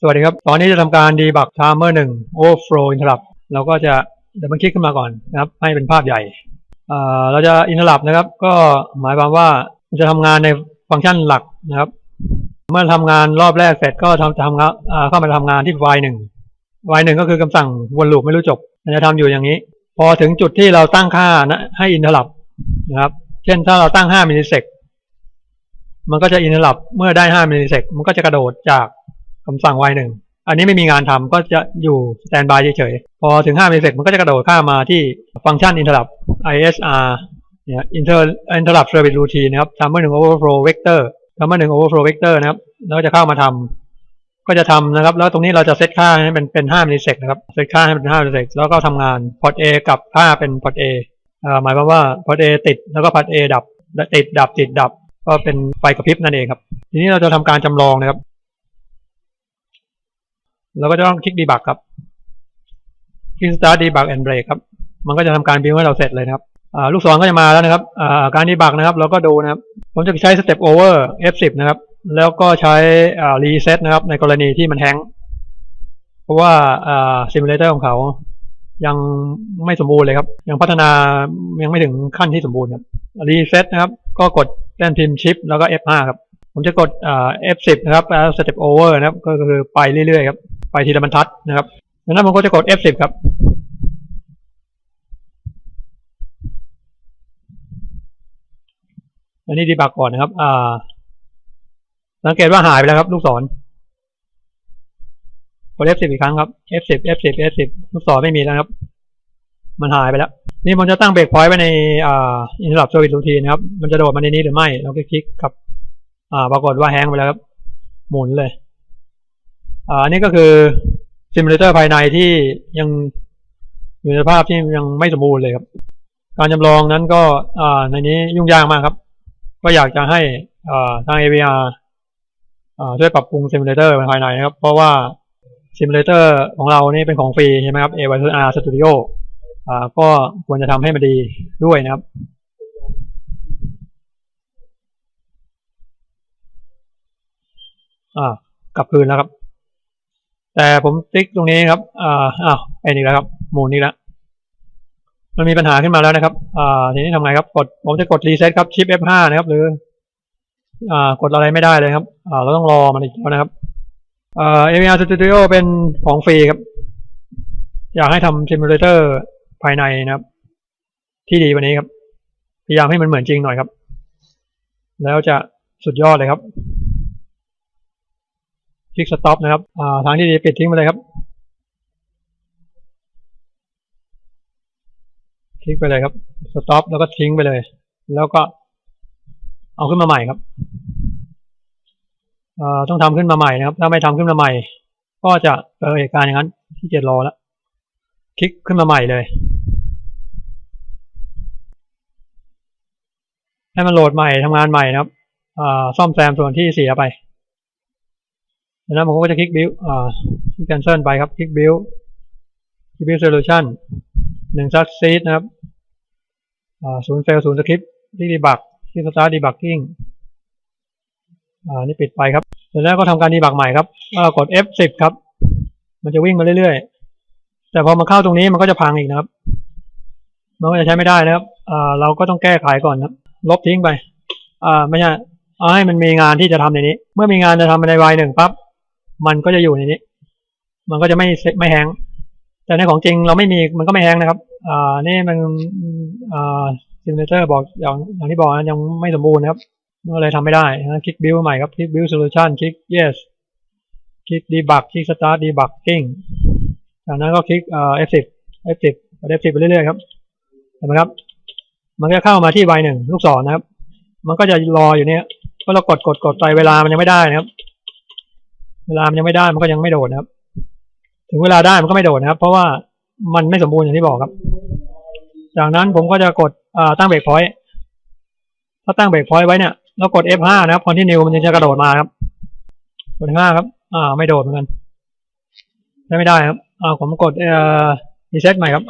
สวัสดีครับ ตอนนี้จะทำการ debug timer 1 overflow interrupt เราก็จะเดับเบิลคลิกขึ้นมาก่อนนะครับ ให้เป็นภาพใหญ่เราจะ interrupt นะครับ ก็หมายความว่ามันจะทำงานในฟังก์ชันหลักนะครับ เมื่อทำงานรอบแรกเสร็จก็ทำจะทำงานเข้ามาทำงานที่ y 1 y 1ก็คือคำสั่งวนลูปไม่รู้จบมันจะทำอยู่อย่างนี้ พอถึงจุดที่เราตั้งค่านะให้ interrupt นะครับ เช่นถ้าเราตั้ง 5มิลลิเซกมันก็จะ interrupt เมื่อได้ 5มิลลิเซกมันก็จะกระโดดจาก คำสั่ง y 1อันนี้ไม่มีงานทำก็จะอยู่ standby เฉยๆ พอถึง5มิลลิเซกมันก็จะกระโดดข้ามาที่ฟังก์ชัน interrupt isr เนี่ย inter interrupt service routine นะครับ timer 1 overflow vector timer 1 overflow vector นะครับแล้วจะเข้ามาทำก็จะทำนะครับ แล้วตรงนี้เราจะเซตค่าให้เป็นเป็น5มิลลิเซกนะครับเซตค่าให้เป็น5มิลลิเซกแล้วก็ทำงาน port A กับค่าเป็น port A อ่าหมายความว่า port A ติดแล้วก็ port A ดับติดดับติดดับ ก็เป็นไฟกระพริบนั่นเองครับ ทีนี้เราจะทำการจำลองนะครับ เราก็จะต้องคลิก debug ครับคลิก start debug and break ครับ มันก็จะทำการบิวให้เราเสร็จเลยครับลูกศรก็จะมาแล้วนะครับการ debug นะครับ เราก็ดูนะครับ ผมจะใช้ step over F10 นะครับ แล้วก็ใช้อ่า reset นะครับ ในกรณีที่มันแฮงเพราะว่าอ่า simulator ของเขายังไม่สมบูรณ์เลยครับ ยังพัฒนายังไม่ถึงขั้นที่สมบูรณ์ครับ reset นะครับ ก็กดแป้นพิมพ์ shift แล้วก็ F5 ครับ ผมจะกด F10 นะครับแล้ว step over นะครับ ก็คือไปเรื่อยๆครับ ไปทีละบรรทัดนะครับดังนั้นผมก็จะกด F10 ครับ อันนี้ดีบักก่อนนะครับ อ่า สังเกตว่าหายไปแล้วครับ ลูกศร กด F10 อีกครั้งครับ F10 F10 F10 ลูกศรไม่มีแล้วครับ มันหายไปแล้ว นี่ผมจะตั้งเบรกพอยต์ไว้ในอ่า interrupt service routine นะครับ มันจะโดดมาในนี้หรือไม่ เราคลิกครับ อ่า ปรากฏว่าแฮงก์ไปแล้วครับ หมุนเลย อ่านี่ก็คือซิมูเลเตอร์ภายในที่ยังอยู่ในภาพที่ยังไม่สมบูรณ์เลยครับ การจำลองนั้นก็ในนี้ยุ่งยากมากครับ ก็อยากจะให้ทาง AVR อ่าช่วยปรับปรุงซิมูเลเตอร์ภายในนะครับ เพราะว่าซิมูเลเตอร์ของเรานี่เป็นของฟรีใช่ไหมครับ AVR Studio อ่าก็ควรจะทำให้มันดีด้วยนะครับอ่ากลับคืนแล้วครับ แต่ผมติ๊กตรงนี้ครับอ่าอ้าวไอ้นี่แล้วครับ หมุนนี่แล้วมันมีปัญหาขึ้นมาแล้วนะครับอ่าทีนี้ทำไงครับ กด ผมจะกดรีเซ็ตครับ ชิป F5 นะครับ หรืออ่ากดอะไรไม่ได้เลยครับอ่าเราต้องรอมันอีกแล้วนะครับอ่า AVR Studio เป็นของฟรีครับ อยากให้ทำซิมูเลเตอร์ภายในนะครับ ที่ดีวันนี้ครับ พยายามให้มันเหมือนจริงหน่อยครับ แล้วจะสุดยอดเลยครับ ลิกสต็อปนะครับอ่าทางที่ดีปิดทิ้งไปเลยครับ คลิกไปเลยครับสต็อปแล้วก็ทิ้งไปเลย แล้วก็เอาขึ้นมาใหม่ครับต้องทำขึ้นมาใหม่นะครับ ถ้าไม่ทำขึ้นมาใหม่ ก็จะเกิดเหตุการณ์อย่างนั้นที่เกียจรอแล้วคลิกขึ้นมาใหม่เลย ให้มันโหลดใหม่ทำงานใหม่นะครับซ่อมแซมส่วนที่เสียไป ดังนั้นผมก็จะคลิก build อ่าคลิก cancel ไปครับ คลิก build คลิก build solution หนึ่ง succeed นะครับอ่าศูนย์ fail ศูนย์ script คลิก debug คลิก start debugging อ่านี่ปิดไปครับเสร็จแล้วก็ทำการ debug ใหม่ครับกด F10 ครับ มันจะวิ่งมาเรื่อยๆ แต่พอมาเข้าตรงนี้มันก็จะพังอีกนะครับ มันก็จะใช้ไม่ได้นะครับอ่าเราก็ต้องแก้ไขก่อนครับลบทิ้งไปอ่าไม่ใช่เอาให้มันมีงานที่จะทำในนี้ เมื่อมีงานจะทำใน Y หนึ่งปั๊บ มันก็จะอยู่ในนี้ มันก็จะไม่ไม่แฮงแต่ในของจริงเราไม่มีมันก็ไม่แฮงนะครับอ่านี่มันอ่าซิมูเลเตอร์บอกอย่างอย่างที่บอกนะยังไม่สมบูรณ์นะครับมันก็เลยทำไม่ได้นะคลิก build ใหม่ครับคลิก build solution คลิก yes คลิก debug คลิก start debugging จากนั้นก็คลิกอ่ F10 F10 F10 ไปเรื่อยๆครับเห็นไหมครับ มันก็เข้ามาที่ Y หนึ่งลูกศรนะครับ มันก็จะรออยู่เนี่ยก็เรากดกดกดไปเวลามันยังไม่ได้นะครับ เวลามันยังไม่ได้มันก็ยังไม่โดดนะครับ ถึงเวลาได้มันก็ไม่โดดนะครับ เพราะว่ามันไม่สมบูรณ์อย่างที่บอกครับ จากนั้นผมก็จะกดตั้งเบรกพอยต์ถ้าตั้งเบรกพอยต์ไว้เนี่ยเรากด F5 นะครับคอนที่นิวมันจะกระโดดมาครับกด F5 ครับ อ่า ไม่โดดเหมือนกันได้ไม่ได้ครับ อ่าผมกดเอ่อรีเซ็ตใหม่ครับ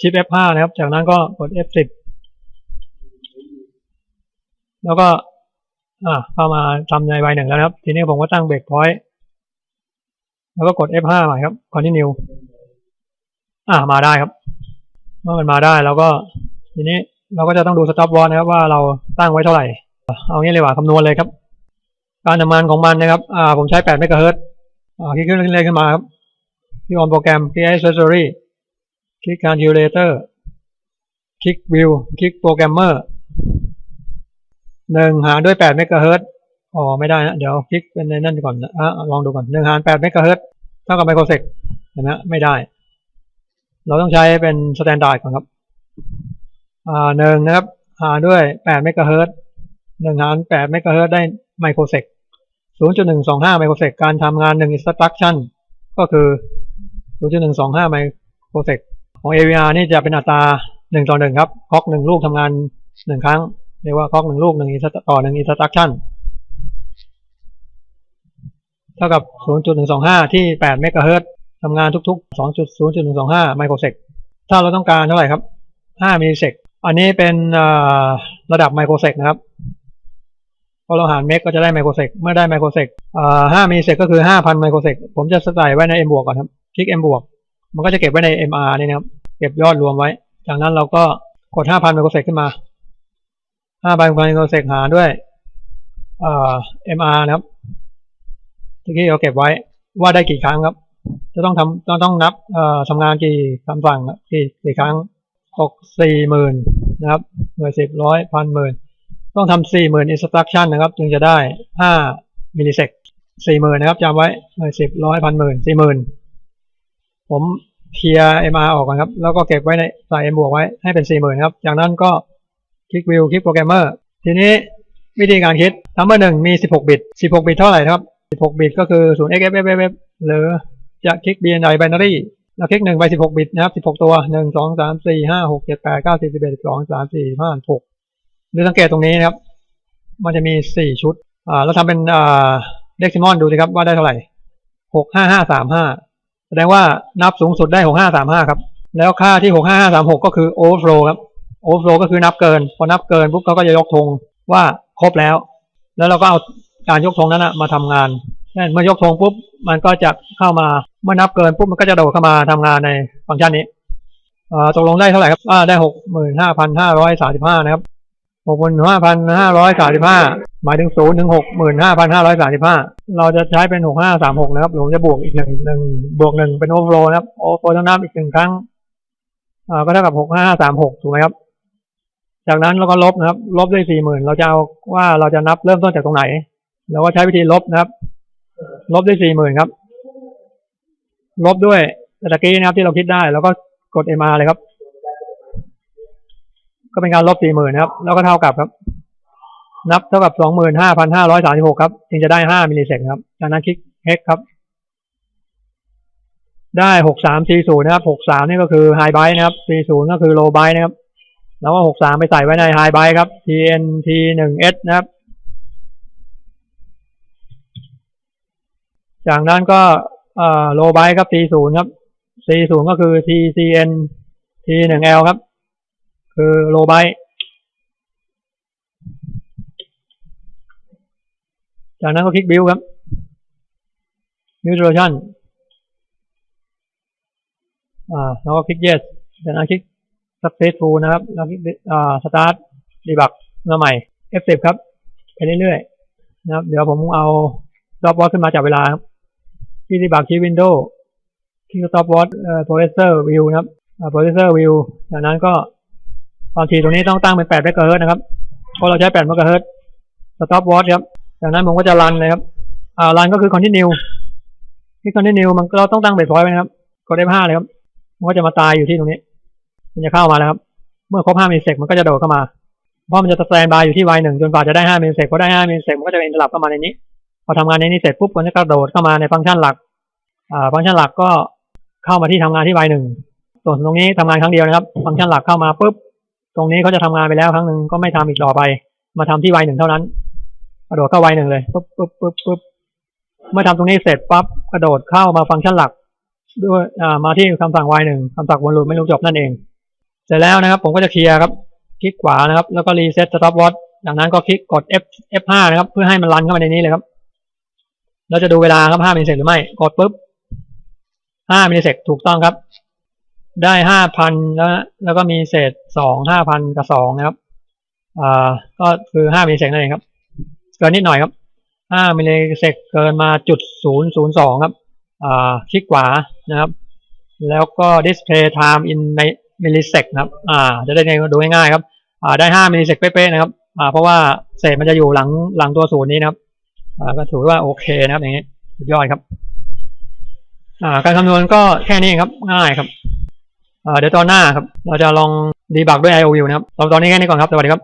ชิป F5 นะครับ จากนั้นก็กด F10 แล้วก็ อ่าเข้ามาทำใน Y หนึ่งแล้วนะครับ ทีนี้ผมก็ตั้งเบรกพอยต์ แล้วก็กด F5 ใหม่ครับ continue อ่ามาได้ครับ เมื่อมันมาได้เราก็ทีนี้เราก็จะต้องดู stop watch นะครับว่าเราตั้งไว้เท่าไหร่ เอางี้เลยว่าคำนวณเลยครับ การทำงานของมันนะครับ อ่า ผมใช้8เมกะเฮิรตซ์อ่า คลิกขึ้นเลยขึ้นมาครับที่ออนโปรแกรม คลิก accessory คลิก calculator คลิก view คลิกโปรแกรมเมอร์หนึ่งหารด้วย8เมกะเฮิรตซ์ อ๋อไม่ได้นะ เดี๋ยวคลิกเป็นในนั่นก่อนนะอะลองดูก่อนหนึ่งหาร8เมกะเฮิรตเท่ากับไมโครเซกเห็นไหมไม่ได้ เราต้องใช้เป็นสแตนดาร์ดก่อนครับอ่าหนึ่งนะครับหารด้วย8เมกะเฮิรตหนึ่งหาร8เมกะเฮิรตได้ไมโครเซก0.125ไมโครเซกการทำงานหนึ่ง instruction ก็คือ0.125ไมโครเซกของ AVR นี่จะเป็นอัตราหนึ่งต่อหนึ่งครับคอกหนึ่งลูกทำงานหนึ่งครั้งเรียกว่าคอกหนึ่งลูกหนึ่งต่อหนึ่ง instruction เท่ากับ 0.125 ที่ 8 เมกะเฮิรตซ์ทำงานทุกๆ 2.0.125 ไมโครเซก ถ้าเราต้องการเท่าไหร่ครับ 5 มิลลิเซก อันนี้เป็นระดับไมโครเซกนะครับ พอเราหารเมกก็จะได้ไมโครเซก เมื่อได้ไมโครเซก5มิลลิเซกก็คือ 5,000 ไมโครเซก ผมจะใส่ไว้ใน M บวกก่อนครับ คลิก M บวก มันก็จะเก็บไว้ใน MR นี่นะครับ เก็บยอดรวมไว้ จากนั้นเราก็กด 5,000 ไมโครเซกขึ้นมา5,000 ไมโครเซกหารด้วย MR นะครับ ที่เราเก็บไว้ว่าได้กี่ครั้งครับ จะต้องทำต้องต้องนับเอ่อทำงานกี่คำสั่งกี่กี่ครั้งหกสี่หมื่นนะครับหน่วยสิบร้อยพันหมื่นต้องทำสี่หมื่น instruction นะครับ จึงจะได้ห้ามิลลิเซกสี่หมื่นนะครับจำไว้หน่วยสิบร้อยพันหมื่นสี่หมื่นผมเคลียร์ MR ออกก่อนครับ แล้วก็เก็บไว้ในใส่ M บวกไว้ให้เป็นสี่หมื่นครับ จากนั้นก็คลิกวิวคลิกโปรแกรมเมอร์ทีนี้วิธีการคิดทัมเบอร์หนึ่งมีสิบหกบิตสิบหกบิตเท่าไหร่ครับ 16 บิตก็คือ0 x f f f หรือจะคลิก bnr binary แล้วคลิก1ไป 16 บิตนะครับ 16 ตัว 1 2 3 4 5 6 7 8 9 10 11 12 3 4 5 6ดูสังเกตตรงนี้นะครับ มันจะมี 4 ชุด อ่าเราทำเป็นอ่าเด็กซิมอนดูสิครับว่าได้เท่าไหร่ 6 5 5 3 5 แสดงว่านับสูงสุดได้ 6 5 3 5 ครับ แล้วค่าที่ 6 5 5 3 6 ก็คือ overflow ครับ overflow ก็คือนับเกิน พอนับเกินปุ๊บเขาก็จะยกธงว่าครบแล้ว แล้วเราก็เอา การยกธงนั้นนะมาทำงานนั่นเมื่อยกธงปุ๊บมันก็จะเข้ามาเมื่อนับเกินปุ๊บมันก็จะโดดเข้ามาทำงานในฟังก์ชันนี้ตกลงได้เท่าไหร่ครับอ่าได้หกหมื่นห้าพันห้าร้อยสามสิบห้านะครับหกหมื่นห้าพันห้าร้อยสามสิบห้าหมายถึงศูนย์ถึงหกหมื่นห้าพันห้าร้อยสามสิบห้าเราจะใช้เป็นหกห้าสามหกนะครับผมจะบวกอีกหนึ่งหนึ่งบวกหนึ่งเป็นโอเวอร์โฟลนะครับโอเวอร์โฟลต้องนับอีกหนึ่งครั้งก็เท่ากับหกห้าสามหกถูกไหมครับ จากนั้นเราก็ลบนะครับ ลบด้วยสี่หมื่นเราจะเอาว่าเราจะนับเริ่มต้นจากตรงไหน เราก็ใช้วิธีลบนะครับ ลบด้วยสี่หมื่นครับ ลบด้วยตะกี้นะครับที่เราคิดได้ แล้วก็กด MR เลยครับ ก็เป็นการลบสี่หมื่นครับ แล้วก็เท่ากับครับ นับเท่ากับสองหมื่นห้าพันห้าร้อยสามสิบหกครับจึงจะได้ห้ามิลลิเซกครับจากนั้นคลิก Hex ครับ ได้หกสามสี่ศูนย์นะครับหกสามนี่ก็คือไฮไบต์นะครับสี่ศูนย์ก็คือโลไบต์นะครับ แล้วก็หกสามไปใส่ไว้ในไฮไบต์ครับ TNT หนึ่ง S นะครับ จากนั้นก็โลไบต์ครับ T ศูนย์ครับ C ศูนย์ก็คือ TCN T หนึ่ง L ครับ คือโลไบต์จากนั้นก็คลิกบิลครับ New Solution อ่าแล้วก็คลิก Yes จากนั้นคลิก Successful นะครับ แล้วคลิกอ่า Start Debug มาใหม่ F10 ครับ ไปเรื่อยๆนะครับ เดี๋ยวผมเอา Stop Watch ขึ้นมาจับเวลาครับ ที่ดีบักที่ Windows ที่ Stop Watch เอ่อ Processor View นะครับอ่า Processor View จากนั้นก็บางทีตรงนี้ต้องตั้งเป็น8เมกะเฮิรตนะครับเพราะเราใช้8เมกะเฮิร์ต Stop Watch ครับจากนั้นผมก็จะรันเลยครับอ่ารันก็คือ Continue ที่ Continue มันเราต้องตั้งเบรกพอยต์ไว้นะครับกด F5 เลยครับมันก็จะมาตายอยู่ที่ตรงนี้ มันจะเข้ามาแล้วครับ เมื่อครบ5มิลลิเซกมันก็จะโดดเข้ามา เพราะมันจะสแตนบายอยู่ที่ Y1 จนกว่าจะได้5มิลลิเซกพอได้5มิลลิเซกมันก็จะเป็นสลับเข้ามาในนี้ พอทำงานในนี้เสร็จปุ๊บมันจะกระโดดเข้ามาในฟังก์ชันหลัก ฟังก์ชันหลักก็เข้ามาที่ทำงานที่ Y1 ส่วนตรงนี้ทำงานครั้งเดียวนะครับ ฟังก์ชันหลักเข้ามาปุ๊บ ตรงนี้เขาจะทำงานไปแล้วครั้งหนึ่งก็ไม่ทำอีกต่อไป มาทำที่ Y1 เท่านั้น กระโดดเข้า Y1 เลยปุ๊บปุ๊บปุ๊บปุ๊บเมื่อทำตรงนี้เสร็จปั๊บกระโดดเข้ามาฟังก์ชันหลัก ด้วยมาที่คำสั่ง Y1 คำสั่งวนลูปไม่รู้จบนั่นเอง เสร็จแล้วนะครับ ผมก็จะเคลียร์ครับ คลิกขวานะครับ แล้วก็รีเซ็ตสต็อปวอทจากนั้นก็คลิกกด F F5 นะครับ เพื่อให้มันรันเข้ามาในนี้เลยครับเราจะดูเวลาครับ5มิลลิเซกหรือไม่ กดปุ๊บ ห้ามิลลิเซกถูกต้องครับ ได้ห้าพันแล้วแล้วก็มีเศษสองห้าพันกับสองนะครับอ่าก็คือห้ามิลลิเซกนั่นเองครับ เกินนิดหน่อยครับห้ามิลลิเซกเกินมาจุดศูนย์ศูนย์สองครับอ่าคลิกขวานะครับ แล้วก็ display time in millisec นะครับ อ่า จะได้ดูง่ายๆครับ อ่า ได้ห้ามิลลิเซกเป๊ะๆนะครับ อ่า เพราะว่าเศษมันจะอยู่หลังหลังตัวศูนย์นี้นะครับ อ่า ก็ถือว่าโอเคนะครับอย่างนี้สุดยอดครับ การคำนวณก็แค่นี้ครับง่ายครับเดี๋ยวตอนหน้าครับเราจะลองดีบักด้วย iou นะครับตอนนี้แค่นี้ก่อนครับสวัสดีครับ